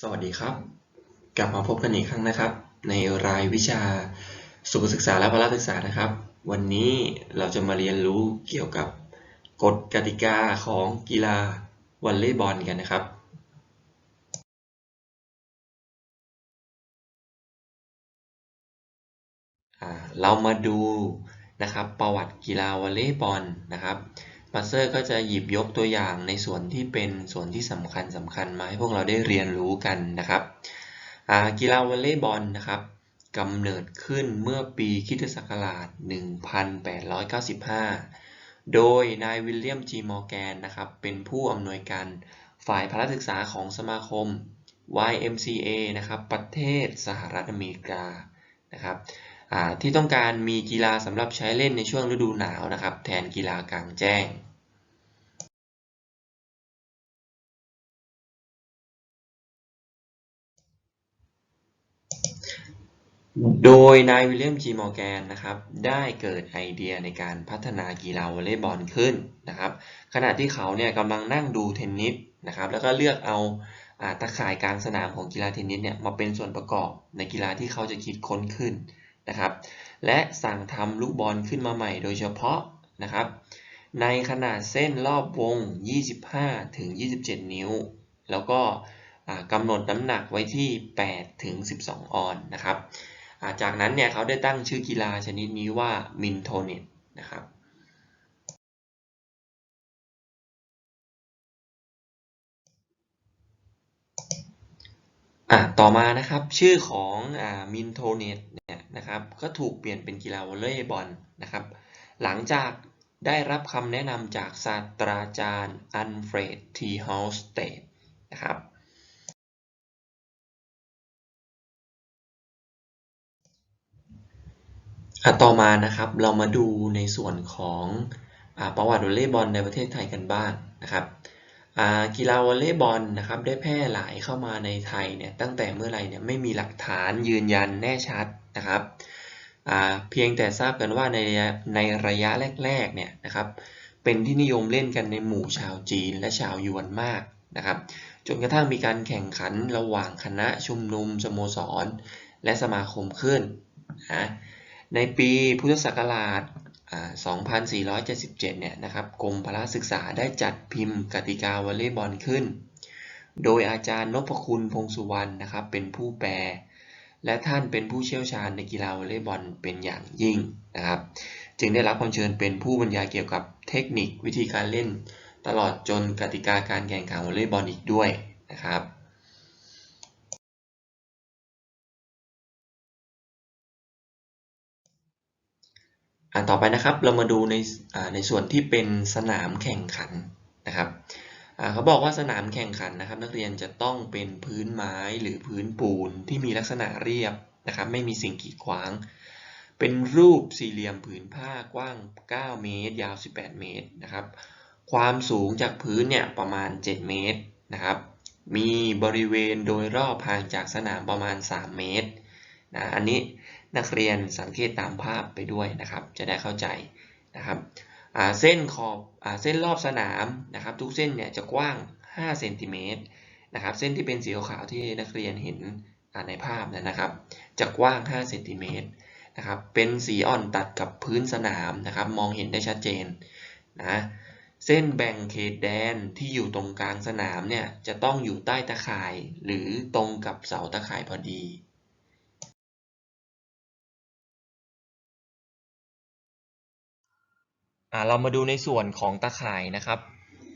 สวัสดีครับ กลับมาพบกันอีกครั้งนะครับ ในรายวิชาสุขศึกษาและพละศึกษานะครับ วันนี้เราจะมาเรียนรู้เกี่ยวกับกฎกติกาของกีฬาวอลเลย์บอลกันนะครับ เรามาดูนะครับประวัติกีฬาวอลเลย์บอลนะครับ มาสเตอร์ก็จะหยิบยกตัวอย่างในส่วนที่เป็นส่วนที่สำคัญสำคัญมาให้พวกเราได้เรียนรู้กันนะครับกีฬาวอลเลย์บอลนะครับกำเนิดขึ้นเมื่อปีคริสตศักราช 1895 โดยนายวิลเลียมจีมอร์แกนนะครับเป็นผู้อำนวยการฝ่ายพละศึกษาของสมาคม YMCA นะครับประเทศสหรัฐอเมริกานะครับ ที่ต้องการมีกีฬาสำหรับใช้เล่นในช่วงฤดูหนาวนะครับ แทนกีฬากลางแจ้งโดยนายวิลเลียมจีมอร์แกนนะครับได้เกิดไอเดียในการพัฒนากีฬาวอลเลย์บอลขึ้นนะครับขณะที่เขาเนี่ยกำลังนั่งดูเทนนิสนะครับแล้วก็เลือกเอาอ่าตะข่ายกลางสนามของกีฬาเทนนิสเนี่ยมาเป็นส่วนประกอบในกีฬาที่เขาจะคิดค้นขึ้น นะครับ และสั่งทำลูกบอลขึ้นมาใหม่โดยเฉพาะนะครับ ในขนาดเส้นรอบวง 25 ถึง 27 นิ้ว แล้วก็กำหนดน้ำหนักไว้ที่ 8 ถึง 12 ออนซ์นะครับาจากนั้นเนี่ยเขาได้ตั้งชื่อกีฬาชนิดนี้ว่ามินโทเนตนะครับต่อมานะครับชื่อของอมินโทเนต นะครับ ก็ถูกเปลี่ยนเป็นกีฬาวอลเลย์บอลนะครับ หลังจากได้รับคำแนะนำจากศาสตราจารย์อันเฟรดทีเฮาสเตดนะครับอะต่อมานะครับเรามาดูในส่วนของอประวัติวอลเลย์บอลในประเทศไทยกันบ้างนะครับ กีฬาวอลเลย์บอลนะครับได้แพร่หลายเข้ามาในไทยเนี่ยตั้งแต่เมื่อไรเนี่ยไม่มีหลักฐานยืนยันแน่ชัดนะครับเพียงแต่ทราบกันว่าในในระยะแรกๆเนี่ยนะครับเป็นที่นิยมเล่นกันในหมู่ชาวจีนและชาวยวนมากนะครับจนกระทั่งมีการแข่งขันระหว่างคณะชุมนุมสโมสร และสมาคมขึ้นนะในปีพุทธศักราช 2477 เนี่ยนะครับกรมพละศึกษาได้จัดพิมพ์กติกาวอลเลย์บอลขึ้น โดยอาจารย์นพคุณพงสุวรรณนะครับเป็นผู้แปล และท่านเป็นผู้เชี่ยวชาญในกีฬาวอลเลย์บอลเป็นอย่างยิ่งนะครับ จึงได้รับความเชิญเป็นผู้บรรยายเกี่ยวกับเทคนิควิธีการเล่น ตลอดจนกติกาการแข่งขันวอลเลย์บอลอีกด้วยนะครับ อ่าต่อไปนะครับเรามาดูในในส่วนที่เป็นสนามแข่งขันนะครับเขาบอกว่าสนามแข่งขันนะครับ นักเรียนจะต้องเป็นพื้นไม้หรือพื้นปูนที่มีลักษณะเรียบนะครับ ไม่มีสิ่งกีดขวาง เป็นรูปสี่เหลี่ยมผืนผ้ากว้าง 9 เมตร ยาว 18 เมตรนะครับ ความสูงจากพื้นเนี่ยประมาณ 7 เมตรนะครับ มีบริเวณโดยรอบห่างจากสนามประมาณ 3 เมตรนะอันนี้ นักเรียนสังเกตตามภาพไปด้วยนะครับ จะได้เข้าใจนะครับเส้นขอบอเส้นรอบสนามนะครับ ทุกเส้นเนี่ยจะกว้าง 5 เซนติเมตรนะครับเส้นที่เป็นสีขาวที่นักเรียนเห็นในภาพนะครับ จะกว้าง 5 เซนติเมตรนะครับ เป็นสีอ่อนตัดกับพื้นสนามนะครับ มองเห็นได้ชัดเจนนะเส้นแบ่งเขตแดนที่อยู่ตรงกลางสนามเนี่ยจะต้องอยู่ใต้ตะข่าย หรือตรงกับเสาตะข่ายพอดี เรามาดูในส่วนของตะข่ายนะครับ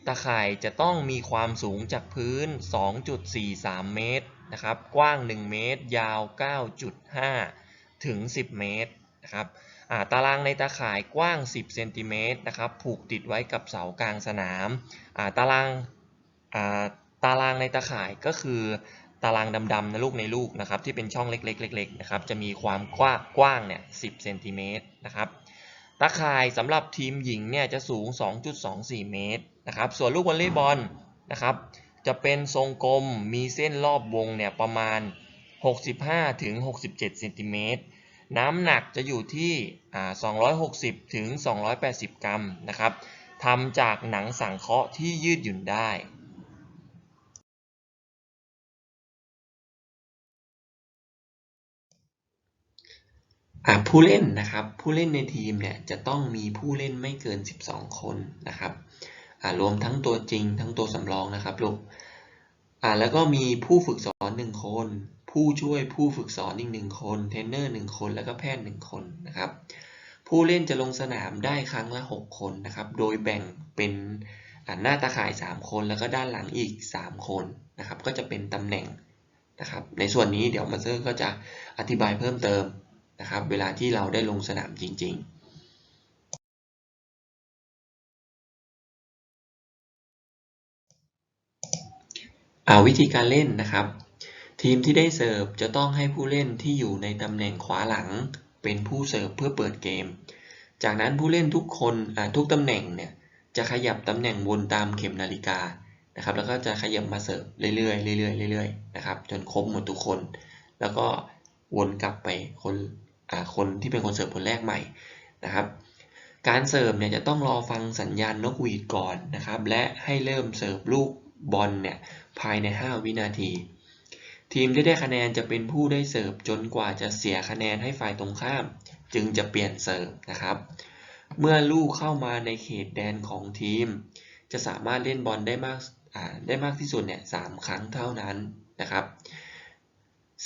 ตะข่ายจะต้องมีความสูงจากพื้น 2.43 เมตรนะครับ กว้าง 1 เมตร ยาว 9.5 ถึง 10 เมตรนะครับตารางในตะข่ายกว้าง 10 เซนติเมตรนะครับ ผูกติดไว้กับเสากลางสนามตารางตารางในตะข่ายก็คือตารางดำๆนะลูกในลูกนะครับที่เป็นช่องเล็กๆๆนะครับจะมีความกว้างกว้างเนี่ย10เซนติเมตรนะครับ ตะข่ายสำหรับทีมหญิงเนี่ยจะสูง 2.24 เมตรนะครับส่วนลูกวอลเลย์บอลนะครับจะเป็นทรงกลมมีเส้นรอบวงเนี่ยประมาณ 65ถึง67เซนติเมตรน้ำหนักจะอยู่ที่ 260ถึง280 กรัมนะครับทำจากหนังสังเคราะห์ที่ยืดหยุ่นได้ ผู้เล่นนะครับ ผู้เล่นในทีมเนี่ยจะต้องมีผู้เล่นไม่เกิน 12 คนนะครับรวมทั้งตัวจริงทั้งตัวสำรองนะครับลูกแล้วก็มีผู้ฝึกสอนหนึ่งคน ผู้ช่วยผู้ฝึกสอนอีกหนึ่งคนเทรนเนอร์หนึ่งคน แล้วก็แพทย์หนึ่งคนนะครับ ผู้เล่นจะลงสนามได้ครั้งละ 6 คนนะครับ โดยแบ่งเป็นหน้าตาข่าย 3 คนแล้วก็ด้านหลังอีก 3 คนนะครับ ก็จะเป็นตำแหน่งนะครับ ในส่วนนี้เดี๋ยวมาเซอร์ก็จะอธิบายเพิ่มเติม นะครับ เวลาที่เราได้ลงสนามจริงๆอ่าวิธีการเล่นนะครับ ทีมที่ได้เสิร์ฟจะต้องให้ผู้เล่นที่อยู่ในตำแหน่งขวาหลัง เป็นผู้เสิร์ฟเพื่อเปิดเกม จากนั้นผู้เล่นทุกคนทุกตำแหน่งเนี่ยจะขยับตำแหน่งวนตามเข็มนาฬิกานะครับ แล้วก็จะขยับมาเสิร์ฟเรื่อยๆเรื่อยๆเรื่อยๆนะครับจนครบหมดทุกคน แล้วก็วนกลับไปคน คนที่เป็นคนเสิร์ฟคนแรกใหม่นะครับ การเสิร์ฟเนี่ยจะต้องรอฟังสัญญาณนกหวีดก่อนนะครับ และให้เริ่มเสิร์ฟลูกบอลเนี่ยภายใน 5 วินาที ทีมที่ได้คะแนนจะเป็นผู้ได้เสิร์ฟจนกว่าจะเสียคะแนนให้ฝ่ายตรงข้าม จึงจะเปลี่ยนเสิร์ฟนะครับ เมื่อลูกเข้ามาในเขตแดนของทีม จะสามารถเล่นบอลได้มากได้มากที่สุดเนี่ยสามครั้งเท่านั้นนะครับ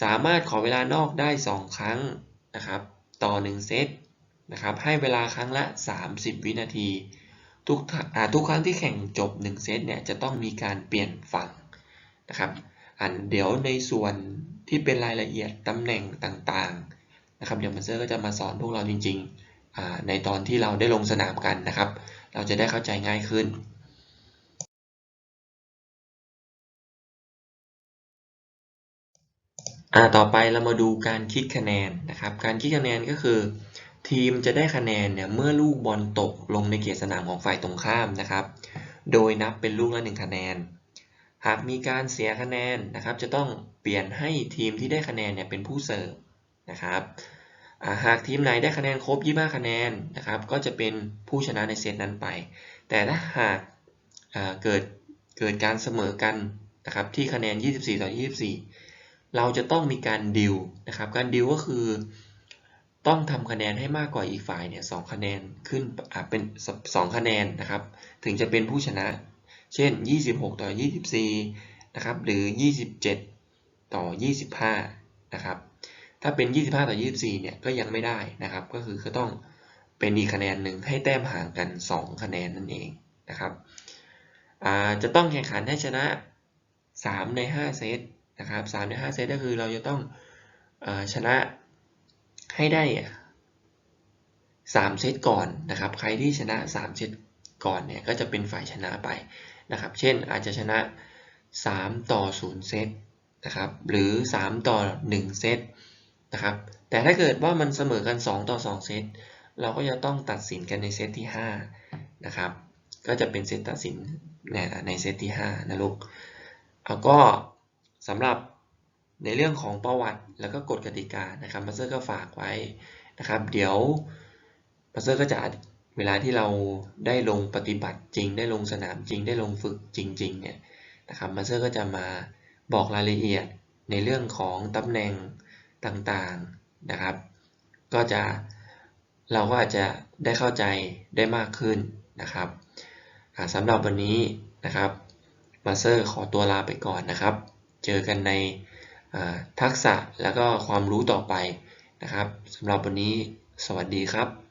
สามารถขอเวลานอกได้ 2 ครั้ง นะครับต่อ 1 เซตนะครับให้เวลาครั้งละ 30 วินาที ทุกอ่าทุกครั้งที่แข่งจบ 1 เซตเนี่ยจะต้องมีการเปลี่ยนฝั่งนะครับอันเดี๋ยวในส่วนที่เป็นรายละเอียดตำแหน่งต่างๆนะครับเดี๋ยวมาเซอร์ก็จะมาสอนพวกเราจริงๆในตอนที่เราได้ลงสนามกันนะครับ เราจะได้เข้าใจง่ายขึ้น อ่าต่อไปเรามาดูการคิดคะแนนนะครับ การคิดคะแนนก็คือ ทีมจะได้คะแนนเนี่ยเมื่อลูกบอลตกลงในเขตสนามของฝ่ายตรงข้ามนะครับ โดยนับเป็นลูกละหนึ่งคะแนน หากมีการเสียคะแนนนะครับ จะต้องเปลี่ยนให้ทีมที่ได้คะแนนเนี่ยเป็นผู้เสิร์ฟนะครับหากทีมไหนได้คะแนนครบ 25 คะแนนนะครับ ก็จะเป็นผู้ชนะในเซตนั้นไป แต่ถ้าหากเกิดเกิดการเสมอกันนะครับที่คะแนน 24 ต่อ 24 เราจะต้องมีการดิวนะครับ การดิวก็คือ ต้องทำคะแนนให้มากกว่าอีกฝ่ายเนี่ยสคะแนนขึ้นอ่าเป็น2คะแนนนะครับ ถึงจะเป็นผู้ชนะ เช่น 26 ต่อ 24 นะครับ หรือ 27 ต่อ 25 นะครับ ถ้าเป็น 25 ต่อ 24 เนี่ยก็ยังไม่ได้นะครับ ก็คือก็ต้องเป็นอีกคะแนนหนึ่งให้แต้มห่างกัน 2 คะแนนนั่นเองนะครับจะต้องแข่งขันให้ชนะ 3 ใน 5 เซต นะครับ3ใน5เซตก็คือเราจะต้องอชนะให้ได้3เซตก่อนนะครับ ใครที่ชนะ3เซตก่อนเนี่ยก็จะเป็นฝ่ายชนะไปนะครับ เช่นอาจจะชนะ 3 ต่อ 0 เซตนะครับ หรือ 3 ต่อ 1 เซตนะครับ แต่ถ้าเกิดว่ามันเสมอกัน 2 ต่อ 2 เซต เราก็จะต้องตัดสินกันในเซตที่ 5 นะครับ ก็จะเป็นเซตตัดสินในเซตที่ 5 นะลูกแล้วก็ สำหรับในเรื่องของประวัติแล้วก็กฎกติกานะครับมาสเตอร์ก็ฝากไว้นะครับ เดี๋ยวมาสเตอร์ก็จะเวลาที่เราได้ลงปฏิบัติจริง ได้ลงสนามจริง ได้ลงฝึกจริงๆเนี่ยนะครับมาสเตอร์ก็จะมาบอกรายละเอียดในเรื่องของตำแหน่งต่างๆนะครับ ก็จะเราก็อาจจะได้เข้าใจได้มากขึ้นนะครับสำหรับวันนี้นะครับมาสเตอร์ขอตัวลาไปก่อนนะครับ เจอกันในทักษะแล้วก็ความรู้ต่อไปนะครับสำหรับวันนี้สวัสดีครับ